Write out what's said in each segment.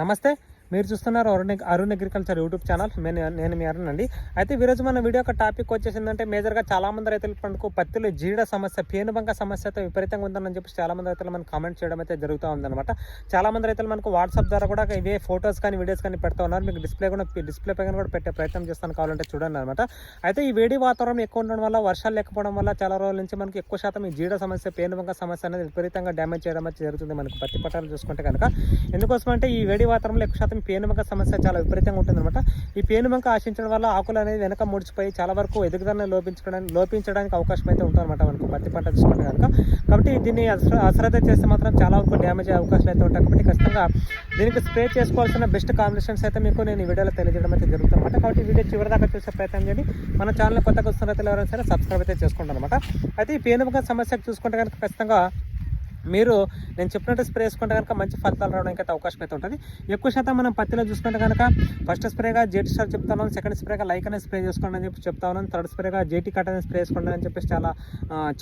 నమస్తే. మీరు చూస్తున్నారు Arun Arun agriculture YouTube channel. నేను నేను మీ అరుణ్ అండి. అయితే ఈరోజు మన వీడియో యొక్క టాపిక్ వచ్చేసిందంటే మేజర్గా చాలామంది రైతుల పండుగ పత్తిలో జీడ సమస్య పేనుబంక సమస్యతో విపరీతంగా ఉందని చెప్పి చాలామంది రైతులు మనకు కామెంట్ చేయడం అయితే జరుగుతూ ఉందన్నమాట. చాలామంది రైతులు మనకు వాట్సాప్ ద్వారా కూడా ఇవే ఫొటోస్ కానీ వీడియోస్ కానీ పెడతా ఉన్నారు. మీకు డిస్ప్లే కూడా డిస్ప్లే పైన కూడా పెట్టే ప్రయత్నం చేస్తాను కావాలంటే చూడండి అనమాట అయితే ఈ వేడి వాతావరణం ఎక్కువ ఉండడం వల్ల వర్షాలు లేకపోవడం వల్ల చాలా రోజుల నుంచి మనకి ఎక్కువ శాతం ఈ జీడ సమస్య పేనుబంక సమస్య అనేది విపరీతంగా డ్యామేజ్ చేయడం అయితే జరుగుతుంది మనకు. పత్తి పట్టాలు చూసుకుంటే కనుక. ఎందుకోసం అంటే ఈ వేడి వాతావరణంలో ఎక్కువ శాతం పేనుబంక సమస్య చాలా విపరీతంగా ఉంటుందన్నమాట. ఈ పేనుమంక ఆశించడం వల్ల ఆకులు అనేది వెనక ముడిచిపోయి చాలా వరకు ఎదుగుదలను లోపించడానికి లోపించడానికి అవకాశం అయితే ఉంటుందన్నమాట మనకు పత్తి పంట చూసుకుంటే కనుక. కాబట్టి దీన్ని అశ్రద్ధ చేస్తే మాత్రం చాలా వరకు డ్యామేజ్ అయ్యే అవకాశాలు అయితే ఉంటాయి. కాబట్టి ఖచ్చితంగా దీనికి స్ప్రే చేసుకోవాల్సిన బెస్ట్ కాంబినేషన్స్ అయితే మీకు నేను ఈ వీడియోలో తెలియజేయడం అయితే జరుగుతుందన్నమాట. కాబట్టి వీడియో చివరి దాకా చూసే ప్రయత్నం చేయండి. మన ఛానల్ కొత్తగా వస్తున్న రైతులు ఎవరైనా సరే సబ్స్క్రైబ్ అయితే చేసుకుంటాం అనమాట అయితే ఈ పేనుబంక సమస్యకు చూసుకుంటే కనుక ఖచ్చితంగా మీరు నేను చెప్పినట్టు స్ప్రే వేసుకుంటే కనుక మంచి ఫలితాలు రావడానికి అయితే అవకాశం అయితే ఉంటుంది. ఎక్కువ శాతం మనం పత్తిలో చూసుకుంటే కనుక ఫస్ట్ స్ప్రేగా జేటీ స్టార్ చెప్తా ఉన్నాను సెకండ్ స్ప్రేగా లైక్ అనేది స్ప్రే చేసుకోండి అని చెప్పి చెప్తా ఉన్నాను థర్డ్ స్ప్రేగా జేటీ కట్ అనేది స్ప్రే చేసుకోండి అని చెప్పేసి చాలా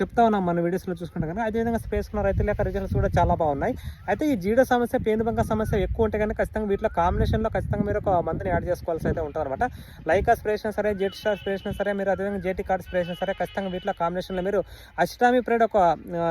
చెప్తా ఉన్నాం మన వీడియోస్లో చూసుకుంటే కనుక. అదేవిధంగా స్ప్రే చేసుకున్న రైతుల యొక్క రిజల్ట్స్ కూడా చాలా బాగున్నాయి. అయితే ఈ జీడ సమస్య పేనుబంక సమస్య ఎక్కువ ఉంటే కనుక ఖచ్చితంగా వీటిలో కాంబినేషన్లో ఖచ్చితంగా మీరు ఒక మందుని యాడ్ చేసుకోవాల్సి అయితే ఉంటుంది అనమాట లైకా స్ప్రే చేసినా సరే జేటీ స్టార్ స్ప్రే చేసినా సరే మీరు అదేవిధంగా జేటీ కార్డ్ స్ప్రే చేసినా సరే ఖచ్చితంగా వీటిలో కాంబినేషన్లో మీరు అష్టామి ప్రేడ్ ఒక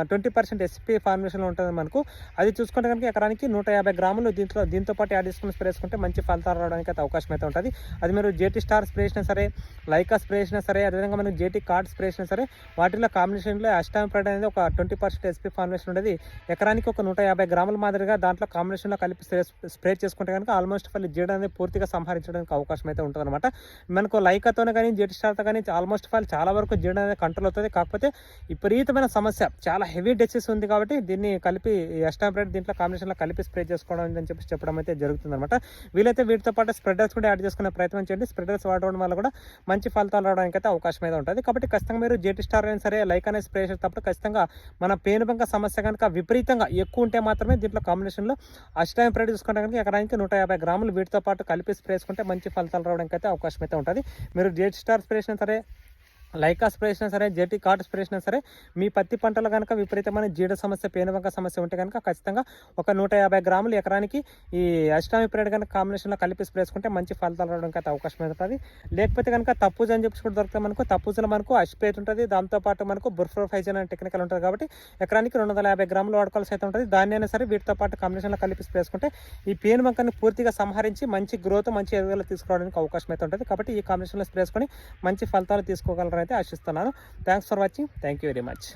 ట్వంటీ పర్సెంట్ ఎస్పీ ఫార్మేషన్లో ఉంటుంది మనకు. అది చూసుకుంటే కనుక ఎకరానికి నూట యాభై గ్రాములు దీంట్లో దీంతో పాటు యాడ్ చేసుకుని స్ప్రే చేసుకుంటే మంచి ఫలితాలు రావడానికి అయితే అవకాశం అయితే ఉంటుంది. అది మీరు జేటీ స్టార్ స్ప్రే చేసినా సరే లైకా స్ప్రే చేసినా సరే అదేవిధంగా మనకి జేటీ కార్డ్ స్ప్రే చేసినా సరే వాటిలో కాంబినేషన్లో అష్టామి ప్రైడ్ అనేది ఒక ట్వంటీ పర్సెంట్ ఎస్పీ ఫార్మేషన్ ఉండేది. ఎకరానికి ఒక నూట యాభై గ్రాముల మాదిరిగా దాంట్లో కాంబినేషన్లో కలిపి స్ప్రే స్ప్రే చేసుకుంటే కనుక ఆల్మోస్ట్ ఫల్ జీడ అనేది పూర్తిగా సంహరించడానికి అవకాశం అయితే ఉంటుంది అనమాట మనకు లైకాతోనే కానీ జేటీ స్టార్తో కానీ ఆల్మోస్ట్ ఫాల్ చాలా వరకు జీడ అనేది కంట్రోల్ అవుతుంది. కాకపోతే విపరీతమైన సమస్య. చాలా హెవీ డెసెస్ ఉంది కాబట్టి దీన్ని కలిపి ఎస్టాంప్రేట్ దీంట్లో కాంబినేషన్లో కలిపి స్ప్రే చేసుకోవడం అని చెప్పి చెప్పడం అయితే జరుగుతుంది అనమాట వీలైతే వీటితో పాటు స్ప్రెడర్స్ కూడా యాడ్ చేసుకునే ప్రయత్నం చేయండి. స్ప్రెడర్స్ వాడడం వల్ల కూడా మంచి ఫలితాలు రావడానికి అయితే అవకాశం అయితే ఉంటుంది. కాబట్టి ఖచ్చితంగా మీరు జెట్ స్టార్ అయినా సరే లైక్ అనే స్ప్రే చేసేటప్పుడు ఖచ్చితంగా మన పేనుబంక సమస్య కనుక విపరీతంగా ఎక్కువ ఉంటే మాత్రమే దీంట్లో కాంబినేషన్లో అష్టాయం ప్రేడ్ చూసుకుంటే కనుక ఎకరానికి నూట యాభై గ్రాములు వీటితో పాటు కలిపి స్ప్రే చేసుకుంటే మంచి ఫలితాలు రావడానికి అయితే అవకాశం అయితే ఉంటుంది. మీరు జెట్ స్టార్ స్ప్రే చేసినా సరే లైకా స్ప్రే చేసినా సరే జెట్టి కాట్ స్ప్రే చేసినా సరే మీ పత్తి పంటలో కనుక విపరీతమైన జీడ సమస్య పేనుబంక సమస్య ఉంటే కనుక ఖచ్చితంగా ఒక నూట యాభై గ్రాములు ఎకరానికి ఈ అష్టామి పీరియడ్ కనుక కాంబినేషన్లో కలిపి స్ప్రే చేసుకుంటే మంచి ఫలితాలు రావడానికి అయితే అవకాశం ఉంటుంది లేకపోతే కనుక తప్పుజ అని చెప్పి కూడా దొరుకుతాయి మనకు తప్పుజలు మనకు అష్పేట్ ఉంటుంది. దాంతోపాటు మనకు బుర్ఫ్రోఫైజన్ అనే టెక్నికల్ ఉంటుంది కాబట్టి ఎకరానికి రెండు వందల యాభై గ్రాములు వాడుకోవాల్సి అయితే ఉంటుంది. దాన్ని అయినా సరే వీటితో పాటు కాంబినేషన్లో కలిపి స్ప్రే చేసుకుంటే ఈ పేనుబంకని పూర్తిగా సంహరించి మంచి గ్రోత్ మంచి ఎదుగుదల తీసుకురావడానికి అవకాశం అయితే ఉంటుంది. కాబట్టి ఈ కాంబినేషన్లో స్ప్రే చేసుకొని మంచి ఫలితాలు తీసుకోగలరా అయితే ఆశిస్తున్నాను. Thanks for watching thank you very much